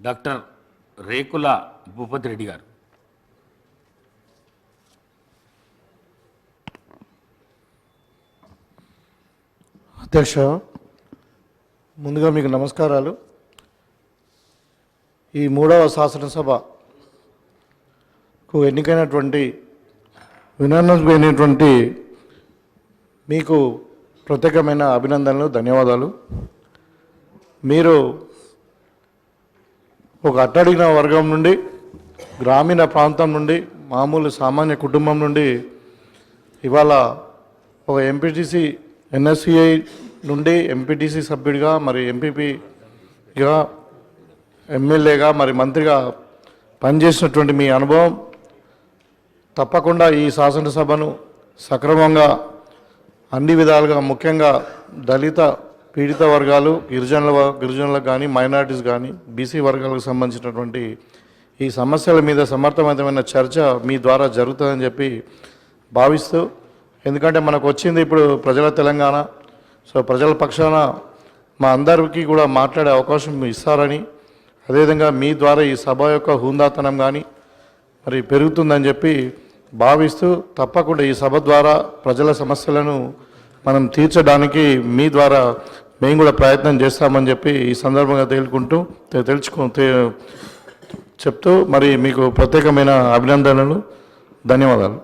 Doctor రేకుల భూపతి రెడ్డి గారు. అధ్యక్ష ముందుగా మీకు నమస్కారాలు. ఈ మూడవ శాసనసభకు ఎన్నికైనటువంటి వినమ్రమైనటువంటి మీకు ప్రత్యేకమైన అభినందనలు ధన్యవాదాలు. మీరు ఒక అట్టడిగిన వర్గం నుండి గ్రామీణ ప్రాంతం నుండి మామూలు సామాన్య కుటుంబం నుండి ఇవాళ ఒక ఎంపీటీసీ ఎన్ఎస్సిఐ నుండి ఎంపీటీసీ సభ్యుడిగా మరి ఎంపీపీగా ఎమ్మెల్యేగా మరి మంత్రిగా పనిచేసినటువంటి మీ అనుభవం తప్పకుండా ఈ శాసనసభను సక్రమంగా అన్ని విధాలుగా ముఖ్యంగా దళిత పీడిత వర్గాలు గిరిజనుల గిరిజనులకు కానీ మైనారిటీస్ కానీ బీసీ వర్గాలకు సంబంధించినటువంటి ఈ సమస్యల మీద సమర్థవంతమైన చర్చ మీ ద్వారా జరుగుతుందని చెప్పి భావిస్తూ ఎందుకంటే మనకు వచ్చింది ఇప్పుడు ప్రజల తెలంగాణ. సో ప్రజల పక్షాన మా అందరికీ కూడా మాట్లాడే అవకాశం ఇస్తారని అదేవిధంగా మీ ద్వారా ఈ సభ యొక్క హుందాతనం కానీ మరి పెరుగుతుందని చెప్పి భావిస్తూ తప్పకుండా ఈ సభ ద్వారా ప్రజల సమస్యలను మనం తీర్చడానికి మీ ద్వారా మేము కూడా ప్రయత్నం చేస్తామని చెప్పి ఈ సందర్భంగా తేలుకుంటూ తెలుసుకో చెప్తూ మరి మీకు ప్రత్యేకమైన అభినందనలు ధన్యవాదాలు.